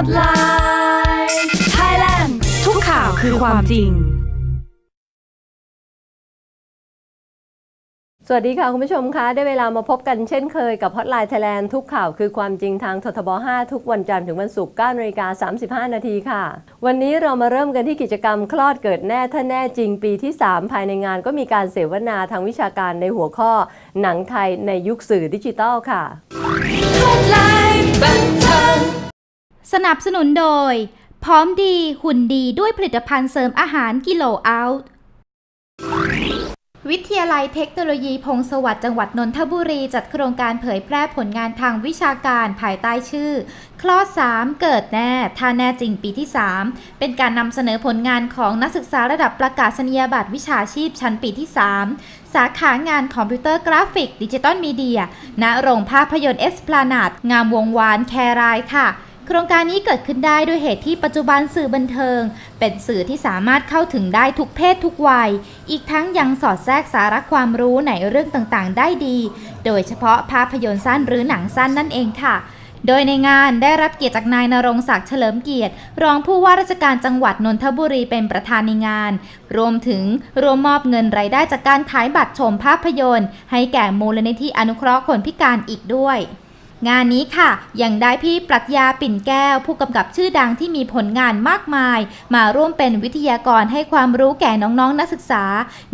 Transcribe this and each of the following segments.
Hotline Thailand ทุกข่าวคือความจริง สวัสดีค่ะ คุณผู้ชมคะได้เวลามาพบกันเช่นเคยกับ Hotline Thailand ทุกข่าวคือความจริงทางททบ 5 ทุกวันจันทร์ถึงวันศุกร์9นาฬิกา35 นาทีค่ะ วันนี้เรามาเริ่มกันที่กิจกรรมคลอดเกิดแน่ถ้าแน่จริงปีที่ 3 ภายในงานก็มีการเสวนาทางวิชาการในหัวข้อ หนังไทยในยุคสื่อดิจิทัลค่ะ Hotline สนับสนุนโดย พร้อมดีหุ่นดีด้วยผลิตภัณฑ์เสริมอาหารกิโลเอัลวิทยาลัยเทคโนโลยีพงศวัสดิ์จังหวัดนนทบุรี จัดโครงการเผยแพร่ผลงานทางวิชาการภายใต้ชื่อ คลอด 3 เกิดแน่ถ้าแน่จริงปีที่ 3 เป็นการนำเสนอผลงานของนักศึกษาระดับประกาศนียบัตรวิชาชีพชั้นปีที่ 3 สาขางานคอมพิวเตอร์กราฟิก ดิจิตอลมีเดีย ณโรงภาพยนตร์เอสพลานาดงามวงวานแครายค่ะ ครงการนี้เกิดขึ้นได้ด้วยเหตุที่ปัจจุบันสื่อบันเทิง เป็นสื่อที่สามารถเข้าถึงได้ทุกเพศทุกวัย อีกทั้งยังสอดแทรกสาระความรู้ในเรื่องต่างๆ ได้ดี โดยเฉพาะภาพยนตร์สั้นหรือหนังสั้นนั่นเองค่ะโดยในงานได้รับเกียรติจากนายนรงศักดิ์เฉลิมเกียรติ รองผู้ว่าราชการจังหวัดนนทบุรีเป็นประธานในงาน รวมถึงรวมมอบเงินรายได้จากการขายบัตรชมภาพยนตร์ ให้แก่มูลนิธิอนุเคราะห์คนพิการอีกด้วย งานนี้ค่ะ ยังได้พี่ปรัชญาปิ่นแก้ว ผู้กำกับชื่อดังที่มีผลงานมากมาย มาร่วมเป็นวิทยากรให้ความรู้แก่น้องๆนนักศึกษา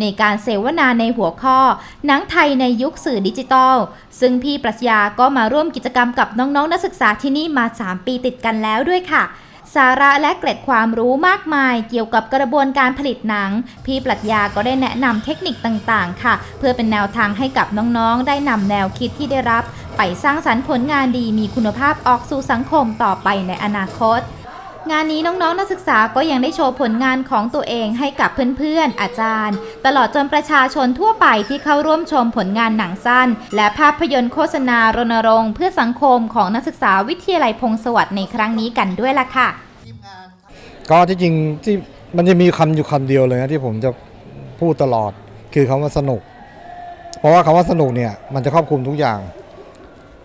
ในการเสวนาในหัวข้อหนังไทยในยุคสื่อดิจิทัลซึ่งพี่ปรัชญาก็มาร่วมกิจกรรมกับน้องๆนนักศึกษาที่นี่มา 3 ปีติดกันแล้วด้วยค่ะสาระและเกร็ดความรู้มากมายเกี่ยวกับกระบวนการผลิตหนัง พี่ปรัชญาก็ได้แนะนำเทคนิคต่างๆ ค่ะ เพื่อเป็นแนวทางให้กับน้องๆ ได้นำแนวคิดที่ได้รับ ไปสร้างสรรค์ผลงานดีมีคุณภาพออกสู่สังคมต่อไปในอนาคต งานนี้น้องๆนักศึกษาก็ยังได้โชว์ผลงานของตัวเองให้กับเพื่อนๆ อาจารย์ ตลอดจนประชาชนทั่วไปที่เข้าร่วมชมผลงานหนังสั้น และภาพยนตร์โฆษณารณรงค์เพื่อสังคมของนักศึกษาวิทยาลัยพงศวรรค์ในครั้งนี้กันด้วยล่ะค่ะ ก็ที่จริงที่มันจะมีคำอยู่คำเดียวเลยนะที่ผมจะพูดตลอดคือคำว่าสนุก เพราะว่าคำว่าสนุกเนี่ยมันจะครอบคลุมทุกอย่าง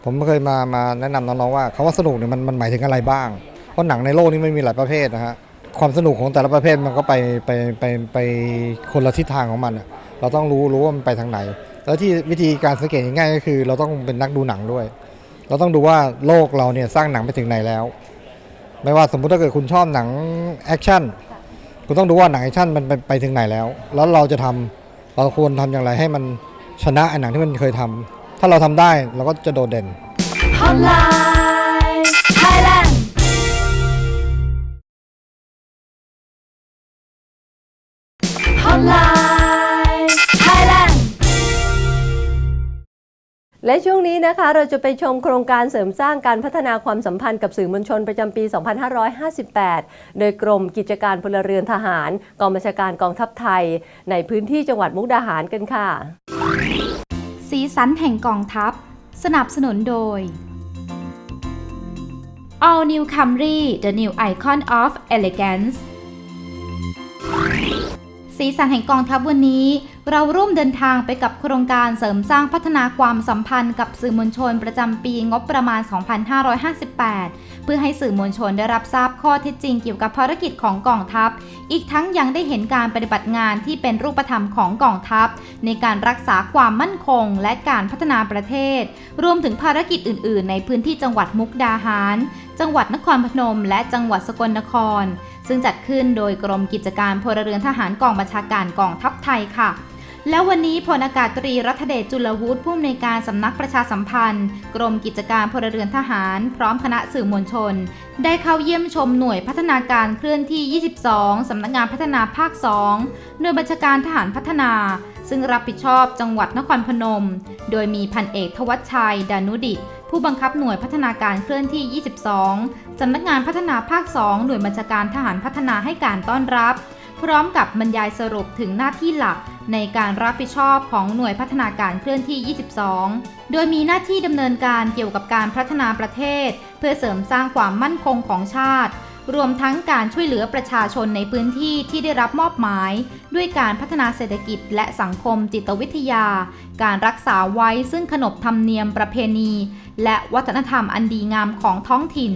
ผมเคยมามาแนะนำน้องๆว่าคำว่าสนุกเนี่ยมันมันหมายถึงอะไรบ้าง เพราะหนังในโลกนี้ไม่มีหลายประเภทนะฮะความสนุกของแต่ละประเภทมันก็ไปไปไปไปคนละทิศทางของมันอะเราต้องรู้รู้ว่ามันไปทางไหน แล้วที่วิธีการสังเกตง่ายๆก็คือ เราต้องเป็นนักดูหนังด้วย เราต้องดูว่าโลกเราเนี่ยสร้างหนังไปถึงไหนแล้ว ไม่ว่าสมมุติถ้าเกิดคุณชอบหนังแอคชั่นคุณต้องดูว่าหนังแอคชั่นมันไปไปถึงไหนแล้ว แล้วเราจะทำเราควรทำอย่างไรให้มันชนะไอ้หนังที่มันเคยทำ ถ้าเราทำได้เราก็จะโดดเด่น Hotline Thailand Hotline Thailand และช่วงนี้นะคะเราจะไปชมโครงการเสริมสร้างการพัฒนาความสัมพันธ์กับสื่อมวลชนประจำปี 2558 โดยกรมกิจการพลเรือนทหาร กองบัญชาการกองทัพไทย ในพื้นที่จังหวัดมุกดาหารกันค่ะ สีสันแห่งกองทัพ สนับสนุนโดย All New Camry the new icon of elegance สีสันแห่งกองทัพวันนี้ เราร่วมเดินทางไปกับโครงการเสริมสร้างพัฒนาความสัมพันธ์กับสื่อมวลชนประจำปีงบประมาณ 2558 เพื่อให้สื่อมวลชนได้รับทราบข้อเท็จจริงเกี่ยวกับภารกิจของกองทัพ อีกทั้งยังได้เห็นการปฏิบัติงานที่เป็นรูปธรรมของกองทัพ ในการรักษาความมั่นคง และการพัฒนาประเทศ รวมถึงภารกิจอื่น ๆ ในพื้นที่จังหวัดมุกดาหาร จังหวัดนครพนม และจังหวัดสกลนคร ซึ่งจัดขึ้นโดยกรมกิจการพลเรือนทหารกองบัญชาการกองทัพไทยค่ะ แล้ววันนี้พลอากาศตรีรัฐเดชจุลวุฒิผู้อำนวยการสำนักประชาสัมพันธ์ กรมกิจการพลเรือนทหาร พร้อมคณะสื่อมวลชน ได้เข้าเยี่ยมชมหน่วยพัฒนาการเคลื่อนที่ 22 สำนักงานพัฒนาภาค 2 หน่วยบัญชาการทหารพัฒนา ซึ่งรับผิดชอบจังหวัดนครพนม โดยมีพันเอกทวัชชัย ดานุดิตผู้บังคับหน่วยพัฒนาการเคลื่อนที่ 22 สำนักงานพัฒนาภาค 2 หน่วยบัญชาการทหารพัฒนาให้การต้อนรับ พร้อมกับบรรยายสรุปถึงหน้าที่หลักในการรับผิดชอบของหน่วยพัฒนาการเคลื่อนที่ 22 โดยมีหน้าที่ดำเนินการเกี่ยวกับการพัฒนาประเทศ เพื่อเสริมสร้างความมั่นคงของชาติ รวมทั้งการช่วยเหลือประชาชนในพื้นที่ที่ได้รับมอบหมาย ด้วยการพัฒนาเศรษฐกิจและสังคมจิตวิทยา การรักษาไว้ซึ่งขนบธรรมเนียมประเพณี และวัฒนธรรมอันดีงามของท้องถิ่น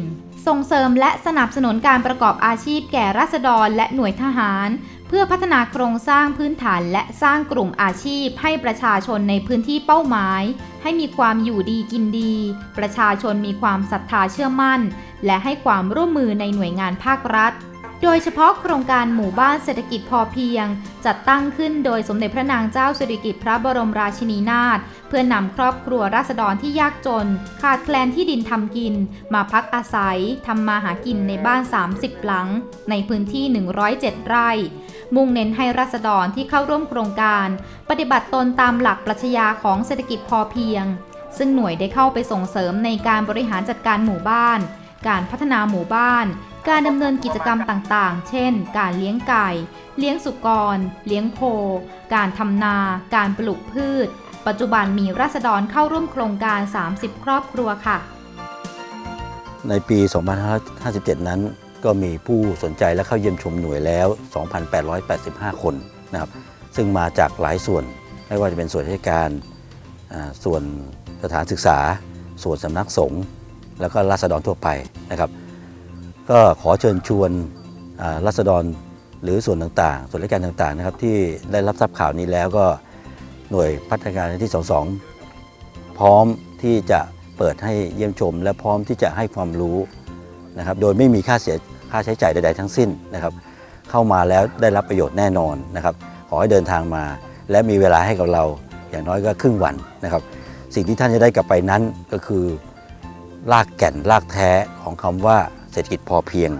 ส่งเสริมและสนับสนุนการประกอบอาชีพแก่ราษฎรและหน่วยทหาร เพื่อพัฒนาโครงสร้างพื้นฐานและสร้างกลุ่มอาชีพให้ประชาชนในพื้นที่เป้าหมาย ให้มีความอยู่ดีกินดี ประชาชนมีความศรัทธาเชื่อมั่น และให้ความร่วมมือในหน่วยงานภาครัฐ โดยเฉพาะโครงการหมู่บ้านเศรษฐกิจพอเพียง จัดตั้งขึ้นโดยสมเด็จพระนางเจ้าสิริกิติ์พระบรมราชินีนาถเพื่อนำครอบครัวราษฎรที่ยากจน ขาดแคลนที่ดินทำกิน มาพักอาศัยทำมาหากินในบ้าน 30 หลัง ในพื้นที่ 107 ไร่ มุ่งเน้นให้ราษฎรที่เข้าร่วมโครงการ ปฏิบัติตนตามหลักปรัชญาของเศรษฐกิจพอเพียง ซึ่งหน่วยได้เข้าไปส่งเสริมในการบริหารจัดการหมู่บ้านการพัฒนาหมู่บ้าน การดำเนินกิจกรรมต่างๆ เช่น การเลี้ยงไก่ เลี้ยงสุกร เลี้ยงโค การทำนา การปลูกพืช ปัจจุบันมีราษฎรเข้าร่วมโครงการ 30 ครอบครัวค่ะ ในปี 2557 นั้น ก็มีผู้สนใจและเข้าเยี่ยมชมหน่วยแล้ว 2,885 คนนะครับ ซึ่งมาจากหลายส่วน ไม่ว่าจะเป็นส่วนราชการส่วนสถานศึกษา ส่วนสำนักสงฆ์ แล้วก็ราษฎรทั่วไปนะครับ ก็ขอเชิญชวนราษฎรหรือส่วนต่างๆ ส่วนราชการต่างๆนะครับที่ได้รับทราบข่าวนี้แล้วก็หน่วยพัฒนาการที่ 22 พร้อมที่จะเปิดให้เยี่ยมชม และพร้อมที่จะให้ความรู้นะครับโดยไม่มีค่าเสียค่าใช้จ่ายใด ๆ ทั้งสิ้นนะครับ เข้ามาแล้วได้รับประโยชน์แน่นอนนะครับ ขอให้เดินทางมา และมีเวลาให้กับเราอย่างน้อยก็ครึ่งวันนะครับ สิ่งที่ท่านจะได้กลับไปนั้นก็คือรากแก่นรากแท้ของคำว่า เศรษฐกิจพอเพียง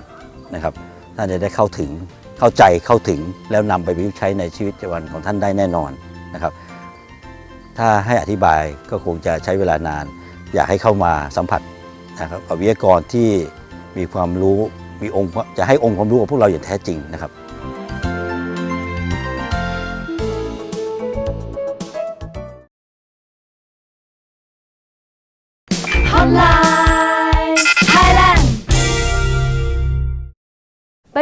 นะครับท่านจะได้เข้าถึงเข้าใจเข้าถึงแล้วนำไปประยุกต์ใช้ในชีวิตประจำวันของท่านได้แน่นอนนะครับ ถ้าให้อธิบายก็คงจะใช้เวลานาน อยากให้เข้ามาสัมผัสนะครับกับวิทยากรที่มีความรู้มีองค์จะให้องค์ความรู้กับพวกเราอย่างแท้จริงนะครับ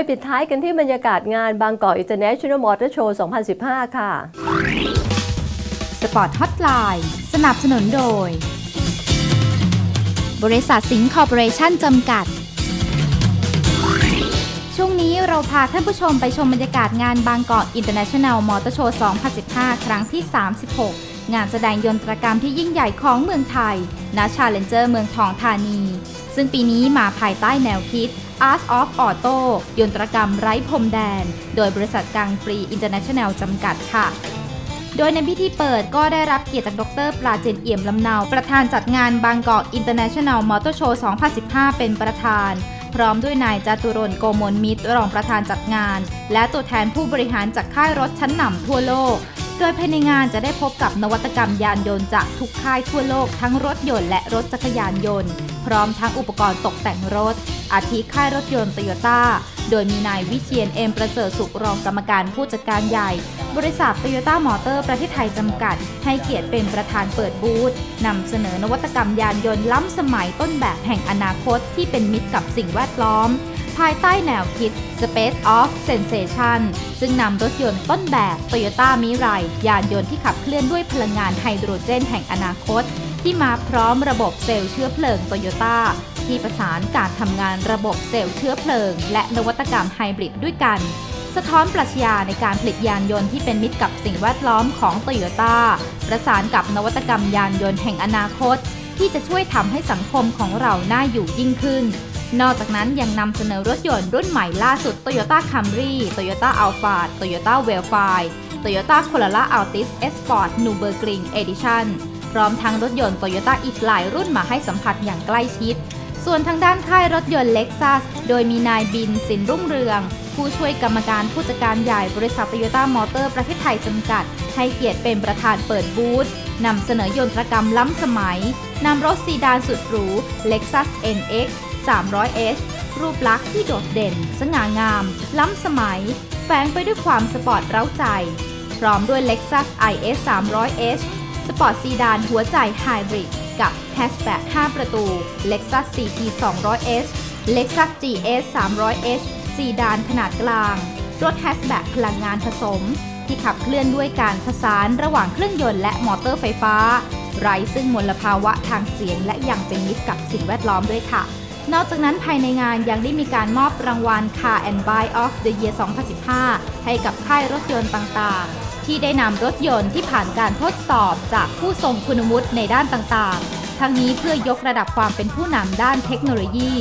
ปปิดท้ายกันที่บรรยากาศงานบางกอก International Motor Show 2015 ค่ะ สปอร์ตฮอตไลน์สนับสนุนโดย บริษัทสิงห์คอร์ปอเรชั่นจำกัด ช่วงนี้เราพาท่านผู้ชมไปชมบรรยากาศงานบางกอก International Motor Show 2015 ครั้งที่ 36 งานแสดงยนตรกรรมที่ยิ่งใหญ่ของเมืองไทยณชาเลนเจอร์เมืองทองธานี ซึ่งปีนี้มาภายใต้แนวคิด Art of Auto ยนตรกรรมไร้พรมแดน โดยบริษัทกังปรี International จำกัดค่ะโดยในพิธีเปิดก็ได้รับเกียรติจากดร ปราเจนเอี่ยมลำเนา ประธานจัดงานบางกอก International Motor Show 2015 เป็นประธาน พร้อมด้วยนายจตุรนโกมลมิตรรองประธานจัดงาน และตัวแทนผู้บริหารจากค่ายรถชั้นนำทั่วโลก โดยภายในงานจะได้พบกับนวัตกรรมยานยนต์จากทุกค่ายทั่วโลกทั้งรถยนต์และรถจักรยานยนต์ พร้อมทั้งอุปกรณ์ตกแต่งรถ อาทิค่ายรถยนต์โตโยต้า โดยมีนายวิเชียนเอ็มประเสริฐสุขรองกรรมการผู้จัดการใหญ่ บริษัทโตโยต้ามอเตอร์ประเทศไทยจำกัด ให้เกียรติเป็นประธานเปิดบูธนำเสนอนวัตกรรมยานยนต์ล้ำสมัยต้นแบบแห่งอนาคตที่เป็นมิตรกับสิ่งแวดล้อม ภายใต้แนวคิด Space of Sensation ซึ่งนำรถยนต์ต้นแบบ Toyota Mirai ยานยนต์ที่ขับเคลื่อนด้วยพลังงานไฮโดรเจนแห่งอนาคต ที่มาพร้อมระบบเซลล์เชื้อเพลิงโตโยต้าที่ประสานการทำงานระบบเซลล์เชื้อเพลิง และนวัตกรรมไฮบริดด้วยกัน สะท้อนปรัชญาในการผลิตยานยนต์ที่เป็นมิตรกับสิ่งแวดล้อมของโตโยต้าประสานกับนวัตกรรมยานยนต์แห่งอนาคต ที่จะช่วยทำให้สังคมของเราน่าอยู่ยิ่งขึ้น นอกจากนั้นยังนำเสนอรถยนต์รุ่นใหม่ล่าสุด Toyota Camry Toyota Alphard Toyota w e l f i Toyota Corolla Altis S Sport Nürburgring Edition พร้อมทั้งรถยนต์ Toyota อีกหลายรุ่นมาให้สัมผัสอย่างใกล้ชิด ส่วนทางด้านค่ายรถยนต์ Lexus โดยมีนายบินสินรุ่งเรือง ผู้ช่วยกรรมการผู้จัดการใหญ่บริษัท Toyota Motor ประเทศไทยจำกัด ให้เกียรติเป็นประธานเปิดบูธนำเสนอยนตรกรรมล้ำสมัยนำรถซีดานสุดหรู Lexus NX 300h รูปลักษณ์ที่โดดเด่น สง่างาม ล้ำสมัย แฝงไปด้วยความสปอร์ตเร้าใจ พร้อมด้วย Lexus IS 300h ปอร์ตซีดานหัวใจไฮบริดกับแฮชแบ็ก5ประตู Lexus CT 200h Lexus GS 300h ซีดานขนาดกลาง รถแฮชแบ็กพลังงานผสม ที่ขับเคลื่อนด้วยการผสานระหว่างเครื่องยนต์และมอเตอร์ไฟฟ้า ไร้ซึ่งมลภาวะทางเสียงและยังเป็นมิตรกับสิ่งแวดล้อมด้วยค่ะ นอกจากนั้นภายในงานยังได้มีการมอบรางวัล Car and Buy of the Year 2015 ให้กับค่ายรถยนต์ต่างๆ ที่ได้นำรถยนต์ที่ผ่านการทดสอบจากผู้ทรงคุณวุฒิในด้านต่างๆ ทั้งนี้เพื่อยกระดับความเป็นผู้นำด้านเทคโนโลยี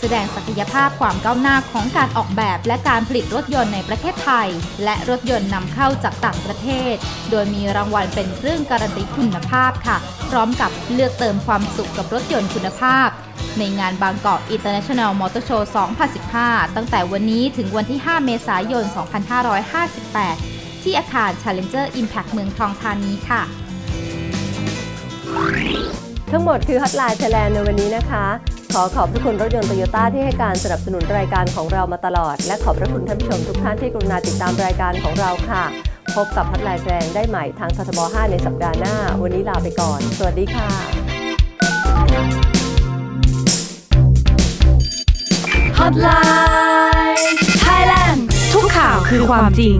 แสดงศักยภาพความก้าวหน้าของการออกแบบและการผลิตรถยนต์ในประเทศไทย และรถยนต์นำเข้าจากต่างประเทศ โดยมีรางวัลเป็นเครื่องการันตีคุณภาพค่ะ พร้อมกับเลือกเติมความสุขกับรถยนต์คุณภาพในงานบางกอก International Motor Show 2015 ตั้งแต่วันนี้ถึงวันที่ 5 เมษายน 2558 ที่อาคาร Challenger Impact เมืองทองธานีค่ะ ทั้งหมดคือ Hotline Thailand ในวันนี้นะคะ ขอขอบพระคุณรถยนต์โตโยต้าที่ให้การสนับสนุนรายการของเรามาตลอด และขอบพระคุณท่านผู้ชมทุกท่านที่กรุณาติดตามรายการของเราค่ะ พบกับ Hotline Thailand ได้ใหม่ทางททบ 5 ในสัปดาห์หน้า วันนี้ลาไปก่อน สวัสดีค่ะ Hotline Thailand ทุกข่าวคือความจริง